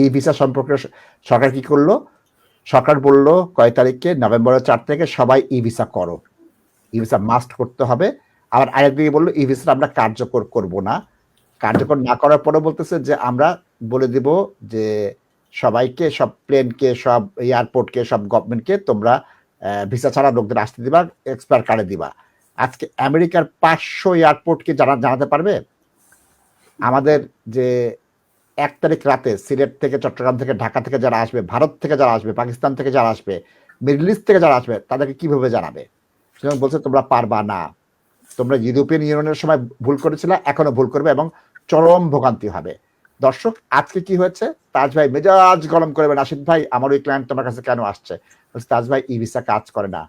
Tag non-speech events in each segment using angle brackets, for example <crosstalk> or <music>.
ই visa সম্পর্কে সরকার কি করল? সরকার বলল, কয় তারিখে? নভেম্বরের চার থেকে সবাই ই ভিসা করো। ই ভিসা মাস্ট করতে হবে। আবার আরেকদিকে বলল ই ভিসা আমরা কার্যকর করব না। কার্যকর না করার পরে বলতেছে যে, আমরা বলে দিব যে, সবাইকে, সব প্লেনকে সব এয়ারপোর্টকে সব গভর্নমেন্টকে তোমরা ভিসা ছাড়া লোকদের আসতে দিবা এক্সপায়ার কার্ডে দিবা। আজকে আমেরিকার পাঁচশো এয়ারপোর্টকে জানা জানাতে পারবে, আমাদের যে এক তারিখ রাতে সিলেট থেকে চট্টগ্রাম থেকে ঢাকা থেকে যারা আসবে, ভারত থেকে যারা আসবে, পাকিস্তান থেকে যারা আসবে, মিডল ইস্ট থেকে যারা আসবে, তাদেরকে কীভাবে জানাবে? সুতরাং বলছে, তোমরা পারবা না। তোমরা ইউরোপিয়ান ইউনিয়নের সময় ভুল করেছিলে, এখনও ভুল করবে এবং চরম ভোগান্তি হবে। দর্শক, আজকে কি হয়েছে? তাজ ভাই মেজাজ গরম করবে নাসিদ ভাই, আমার ওই ক্লায়েন্ট তোমার কাছে কেন আসছে? তাজ ভাই ই ভিসা কাজ করে না।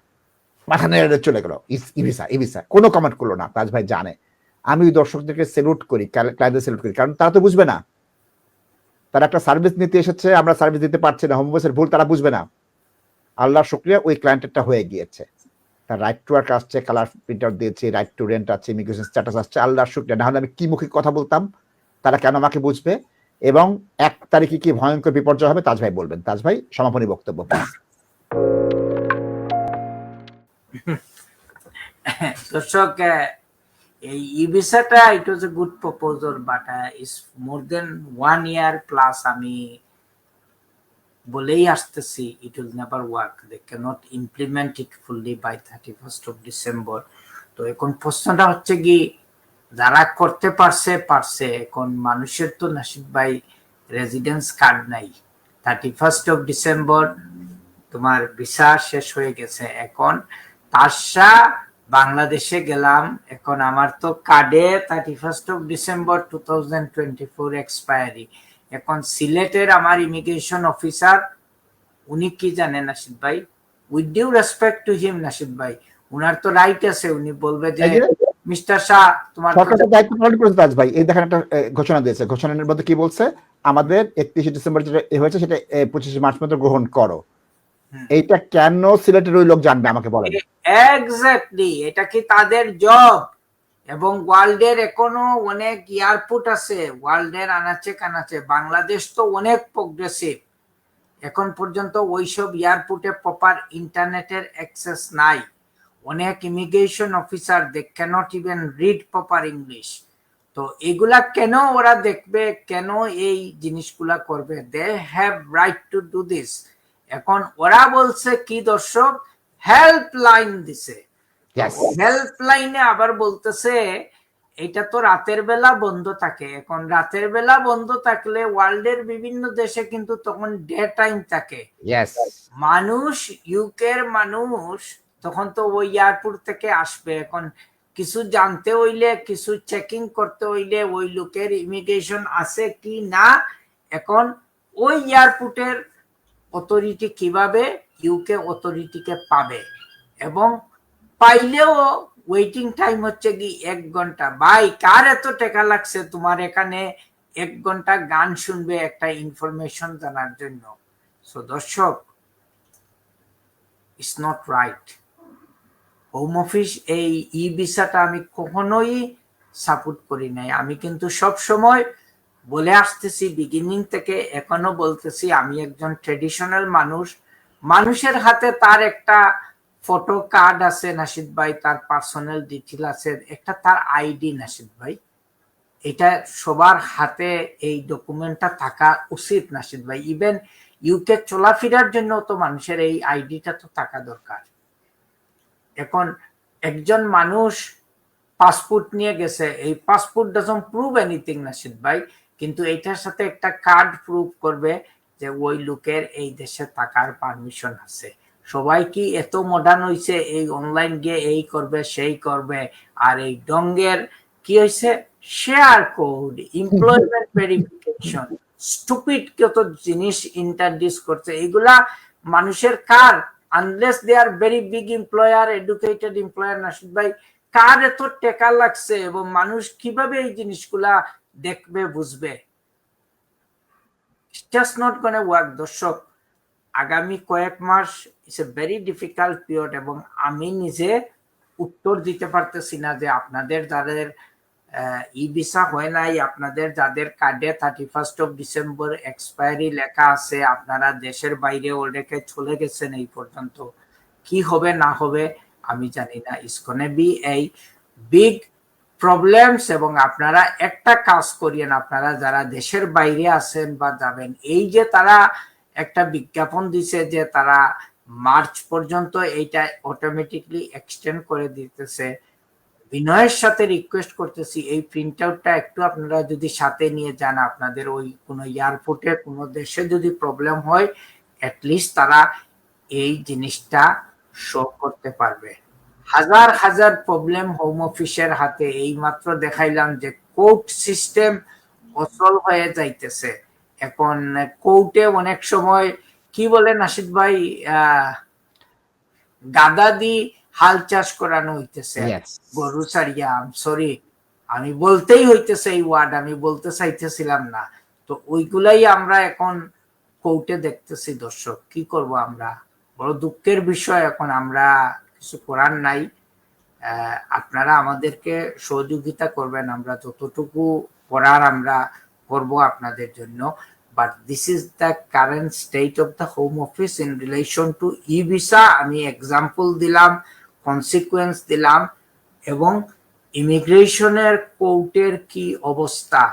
মাথা নেড়ে চলে গেলো ই ভিসা ই ভিসা কোনো কমেন্ট করল না, তাজ ভাই জানে। আমি দর্শকদেরকে সেলুট করি ক্লায়েন্টদের সেলুট করি, কারণ তারা তো বুঝবে না। তারা একটা সার্ভিস নিতে এসেছে, আমরা সার্ভিস দিতে পারছি না হোম অফিসের ভুল তারা বুঝবে না। আল্লাহ শুক্রিয়া, ওই ক্লায়েন্টেরটা হয়ে গিয়েছে। তার রাইট টু ওয়ার্ক আসছে কালার প্রিন্ট আউট দিয়েছি রাইট টু রেন্ট আছে ইমিগ্রেশন স্ট্যাটাস আসছে আল্লাহ শুক্রিয়া। না হলে আমি কি মুখে কথা বলতাম? তারা কেন আমাকে বুঝবে? এবং এক তারিখে কি ভয়ঙ্কর বিপর্যয় হবে? তাজ ভাই বলবেন। তাজ ভাই সমাপনী বক্তব্য। <laughs> দর্শক এই ই ভিসাটা it was a good proposal but is more than one year plus আমি বলেই আসতেছি it will never work they implement it fully by thirty first of December তো এখন প্রশ্নটা হচ্ছে কি, যারা করতে পারছে পারছে, এখন মানুষের তো নাসিব ভাই রেজিডেন্স কার্ড নাই। থার্টি ফার্স্ট অফ ডিসেম্বর তোমার ভিসা শেষ হয়ে গেছে। এখন তাসা বাংলাদেশে গেলাম এখন আমার তো কার্ডে thirty first of December two thousand twenty four expiry এখন সিলেটের আমার ইমিগ্রেশন অফিসার উনি কি জানেন নাসিদ ভাই? With due respect to him Nasid ভাই উনার তো রাইট আছে উনি বলবে যে মিস্টার শাহ তোমার সরকার দায়িত্ব পালন করেছে তাজ ভাই। এই দেখেন একটা ঘোষণা দিয়েছে। ঘোষণার মধ্যে কি বলছে? আমাদের একত্রিশে ডিসেম্বর যেটা হয়েছে সেটা পঁচিশে মার্চ মধ্যে গ্রহণ করো। এইটা কেন সিলেটের ওই লোক জানবে আমাকে বলেন। এক্স্যাক্টলি এটা কি তাদের জব এবং ওয়ার্ল্ডের এখনও অনেক এয়ারপোর্ট আছে ওয়ার্ল্ডের আনাচে কানাচে। বাংলাদেশ তো অনেক প্রোগ্রেসিভ এখন পর্যন্ত ওইসব এয়ারপোর্টে প্রপার ইন্টারনেটের অ্যাক্সেস নাই। অনেক immigration officer they cannot even read proper English তো এগুলা কেন ওরা দেখবে? কেন এই জিনিসগুলা করবে? They have right to do this এখন ওরা বলছে কি দর্শক? হেল্প লাইন দিছে। Yes. হেল্প লাইনে আবার বলতেছে এটা তো রাতের বেলা বন্ধ থাকে। এখন রাতের বেলা বন্ধ থাকলে ওয়ার্ল্ডের বিভিন্ন দেশে কিন্তু তখন ডে টাইম থাকে। মানুষ ইউকের মানুষ তখন তো ওই এয়ারপোর্ট থেকে আসবে। এখন কিছু জানতে হইলে কিছু চেকিং করতে হইলে ওই লোকের ইমিগ্রেশন আছে কি না এখন ওই এয়ারপোর্টের অথরিটি কীভাবে? ইউকে অথরিটিকে পাবে? এবং পাইলেও ওয়েটিং টাইম হচ্ছে কি এক ঘণ্টা। ভাই, কার এত টাকা লাগছে তোমার এখানে? এক ঘণ্টা গান শুনবে একটা ইনফরমেশন জানার জন্য। সো দর্শক it's not right home office এই ই ভিসাটা আমি কখনোই সাপোর্ট করি নাই। আমি কিন্তু সব সময় বলে আসতেছি বিগিনিং থেকে এখনও বলতেছি, আমি একজন ট্রেডিশনাল মানুষ। মানুষের হাতে তার একটা ফটো কার্ড আছে নাসিদ ভাই, তার পার্সোনাল ডিটেল আছে, একটা তার আইডি নাসিদ ভাই। এটা সবার হাতে এই ডকুমেন্টটা থাকা উচিত নাসিদ ভাই। ইভেন ইউকে চলাফেরার জন্য তো মানুষের এই আইডিটা তো থাকা দরকার। এখন একজন মানুষ পাসপোর্ট নিয়ে গেছে, এই passport doesn't prove anything Nasid ভাই। কিন্তু এটার সাথে একটা কার্ড প্রুভ করবে যে ওই লোকের এই দেশে থাকার পারমিশন আছে। সবাই কি এত মডার্ন হইছে, এই অনলাইন গিয়ে এই করবে, সেই করবে, আর এই ডঙ্গের কি হয়েছে share code employment verification stupid কত জিনিস ইন্ট্রোডিউস করছে। এগুলা মানুষের কার? Unless they are very big employer educated employer Nasid ভাই, কার এত টেকা লাগছে? এবং মানুষ কীভাবে এই জিনিসগুলা দেখবে, বুঝবে। জাস্ট নট গনে ওয়ার্ক দর্শক। আগামী কয়েক মাস it's a very difficult period এবং আমি নিজে উত্তর দিতে পারতেছি না যে আপনাদের যাদের ই ভিসা হয় নাই, আপনাদের যাদের কার্ডে thirty first of December expiry লেখা আছে, আপনারা দেশের বাইরে অলরেডি চলে গেছেন এই পর্যন্ত। কি হবে, না হবে, আমি জানি না। ইসকনে বি এই বিগ প্রবলেমস এবং আপনারা একটা কাজ করিয়েন আপনারা যারা দেশের বাইরে আছেন বা যাবেন, এই যে তারা একটা বিজ্ঞাপন দিছে যে তারা মার্চ পর্যন্ত এইটা অটোমেটিকলি এক্সটেন্ড করে দিতেছে। বিনয়ের সাথে রিকোয়েস্ট করতেছি, এই প্রিন্ট আউটটা একটু আপনারা যদি সাথে নিয়ে যান, আপনাদের ওই কোনো এয়ারপোর্টে কোনো দেশে যদি প্রবলেম হয় অ্যাটলিস্ট তারা এই জিনিসটা শো করতে পারবে। হাজার হাজার প্রবলেম হোম অফিসের হাতে। এই মাত্র দেখাইলাম যে কোর্ট সিস্টেম অচল হয়ে যাইতেছে। এখন কোর্টে অনেক সময় কি বলে নাসিদ ভাই? গাদা দি হাল চাষ করানো হইতেছে. গরু সারিয়া সরি আমি বলতেই হইতেছে এই ওয়ার্ড আমি বলতে চাইতেছিলাম না। তো ওইগুলাই আমরা এখন কোর্টে দেখতেছি দর্শক। কি করব আমরা? বড় দুঃখের বিষয় এখন আমরা কিছু করার নাই। আপনারা আমাদেরকে সহযোগিতা করবেন। আমরা যতটুকু করার আমরা করব আপনাদের জন্য। But this is the current state of the home office in relation to e visa আমি এক্সাম্পল দিলাম কনসিকুয়েন্স দিলাম, এবং ইমিগ্রেশনের কোর্টের কি অবস্থা?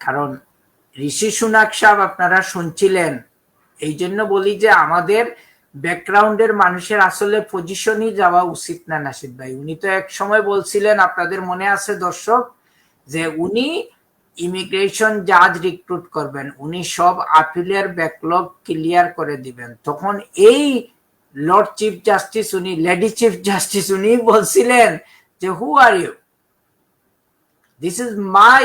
কারণ ঋষি সুনাক সাহেব আপনারা শুনছিলেন। এই জন্য বলি যে আমাদের ব্যাকগ্রাউন্ডের মানুষের আসলে পজিশনই যাওয়া উচিত না নাসিদ ভাই। উনি তো এক সময় বলছিলেন, আপনাদের মনে আছে দর্শক, যে উনি ইমিগ্রেশন জাজ রিক্রুট করবেন, উনি সব আপিলের ব্যাকলগ ক্লিয়ার করে দিবেন। তখন এই লর্ড চিফ জাস্টিস উনি লেডি চিফ জাস্টিস উনি বলছিলেন যে who are you this is my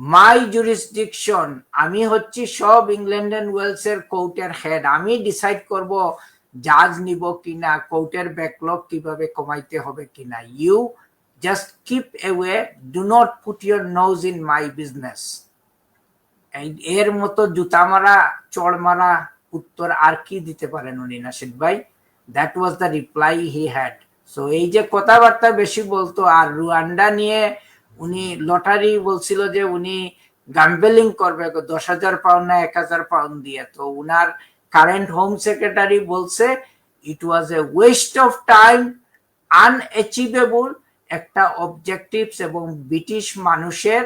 my jurisdiction আমি হচ্ছি সব ইংল্যান্ড এন্ড ওয়েলস এর কোর্টের হেড আমি ডিসাইড করব জাজ নিব কিনা কোর্টের ব্যাকলগ কীভাবে কমাইতে হবে কিনা। You just keep away do not put your nose in my business এর মতো জুতা মারা, চড় মারা উত্তর আর কি দিতে পারেন উনি নাসিদ ভাই? That was the reply he had so এই যে কথাবার্তা বেশি বলতো, আর রুয়ান্ডা নিয়ে উনি লটারি বলছিল যে উনি গাম্বেলিং করবে দশ হাজার পাউন্ড না এক হাজার পাউন্ড দিয়ে। তো উনার কারেন্ট হোম সেক্রেটারি বলছে it was a waste of time unachievable একটা অবজেক্টিভস এবং ব্রিটিশ মানুষের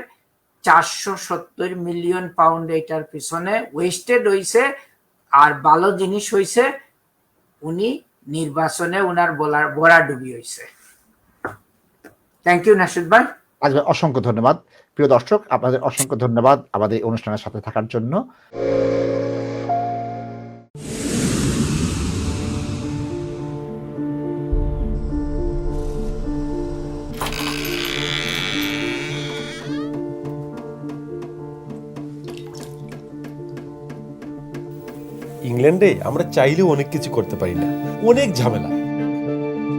চারশো সত্তর মিলিয়ন পাউন্ড এটার পিছনে ওয়েস্টেড হইছে, আর ভালো জিনিস হইছে, উনি নির্বাচনে উনার বলার বড়া ডুবি হইছে। থ্যাংক ইউ নাসিদ ভাই। আজ অসংখ্য ধন্যবাদ। প্রিয় দর্শক, আপনাদের অসংখ্য ধন্যবাদ আমাদের অনুষ্ঠানের সাথে থাকার জন্য। ইংল্যান্ডে আমরা চাইলেও অনেক কিছু করতে পারি না। অনেক ঝামেলা।